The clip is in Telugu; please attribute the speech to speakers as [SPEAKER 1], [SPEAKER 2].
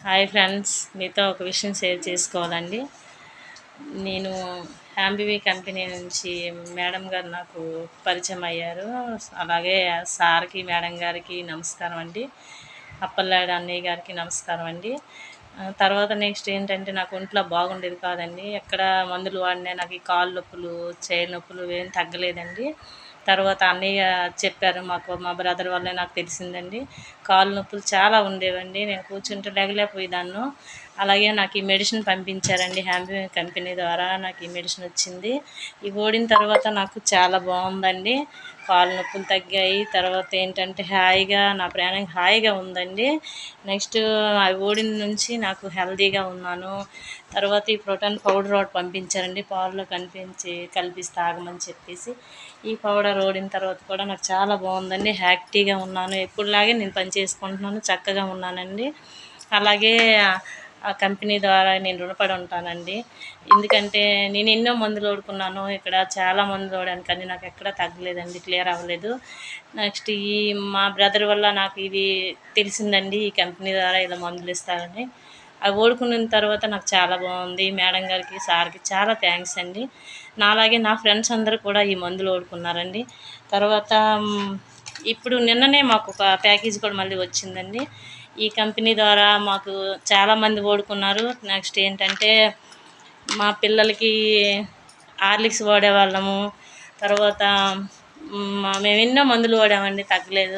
[SPEAKER 1] హాయ్ ఫ్రెండ్స్ మీతో ఒక విషయం షేర్ చేసుకోవాలండి. నేను హ్యాంబీవీ కంపెనీ నుంచి మేడం గారు నాకు పరిచయం అయ్యారు. అలాగే సార్కి మేడం గారికి నమస్కారం అండి. అప్పలనాయుడు అన్నయ్య గారికి నమస్కారం అండి. తర్వాత నెక్స్ట్ ఏంటంటే నాకు ఒంట్లో బాగుండేది కాదండి. ఎక్కడ మందులు వాడినా నాకు ఈ కాళ్ళు నొప్పులు చేయి నొప్పులు ఏం తగ్గలేదండి. తర్వాత అన్నయ్య చెప్పారు మాకు మా బ్రదర్ వల్లే నాకు తెలిసిందండి. కాళ్ళు నొప్పులు చాలా ఉండేవండి. నేను కూర్చుంటే లేగలేకపోయేదాన్ను. అలాగే నాకు ఈ మెడిసిన్ పంపించారండి హ్యాంబీ కంపెనీ ద్వారా. నాకు ఈ మెడిసిన్ వచ్చింది. ఈ ఓడిన తర్వాత నాకు చాలా బాగుందండి. కాళ్ళు నొప్పులు తగ్గాయి. తర్వాత ఏంటంటే హాయిగా నా ప్రయాణం హాయిగా ఉందండి. నెక్స్ట్ అవి ఓడిన నుంచి నాకు హెల్దీగా ఉన్నాను. తర్వాత ఈ ప్రోటీన్ పౌడర్ ఒకటి పంపించారండి. పాలలో కనిపించి కలిపిసి తాగమని చెప్పేసి. ఈ పౌడర్ ఓడిన తర్వాత కూడా నాకు చాలా బాగుందండి. హ్యాక్టీగా ఉన్నాను. ఎప్పుడులాగే నేను పని చేసుకుంటున్నాను. చక్కగా ఉన్నానండి. అలాగే ఆ కంపెనీ ద్వారా నేను రుణపడి ఉంటానండి. ఎందుకంటే నేను ఎన్నో మందులు ఓడుకున్నాను. ఇక్కడ చాలా మందులు ఓడాను. కానీ నాకు ఎక్కడా తగ్గలేదండి. క్లియర్ అవ్వలేదు. నెక్స్ట్ ఈ మా బ్రదర్ వల్ల నాకు ఇది తెలిసిందండి. ఈ కంపెనీ ద్వారా ఇలా మందులు ఇస్తారని. అవి ఓడుకున్న తర్వాత నాకు చాలా బాగుంది. మేడం గారికి సార్కి చాలా థ్యాంక్స్ అండి. నాలాగే నా ఫ్రెండ్స్ అందరూ కూడా ఈ మందులు ఓడుకున్నారండి తర్వాత ఇప్పుడు నిన్ననే మాకు ఒక ప్యాకేజ్ కూడా మళ్ళీ వచ్చిందండి. ఈ కంపెనీ ద్వారా మాకు చాలామంది ఓడుకున్నారు నెక్స్ట్ ఏంటంటే మా పిల్లలకి హార్లిక్స్ వాడేవాళ్ళము. తర్వాత మేము ఎన్నో మందులు వాడామండి తగ్గలేదు.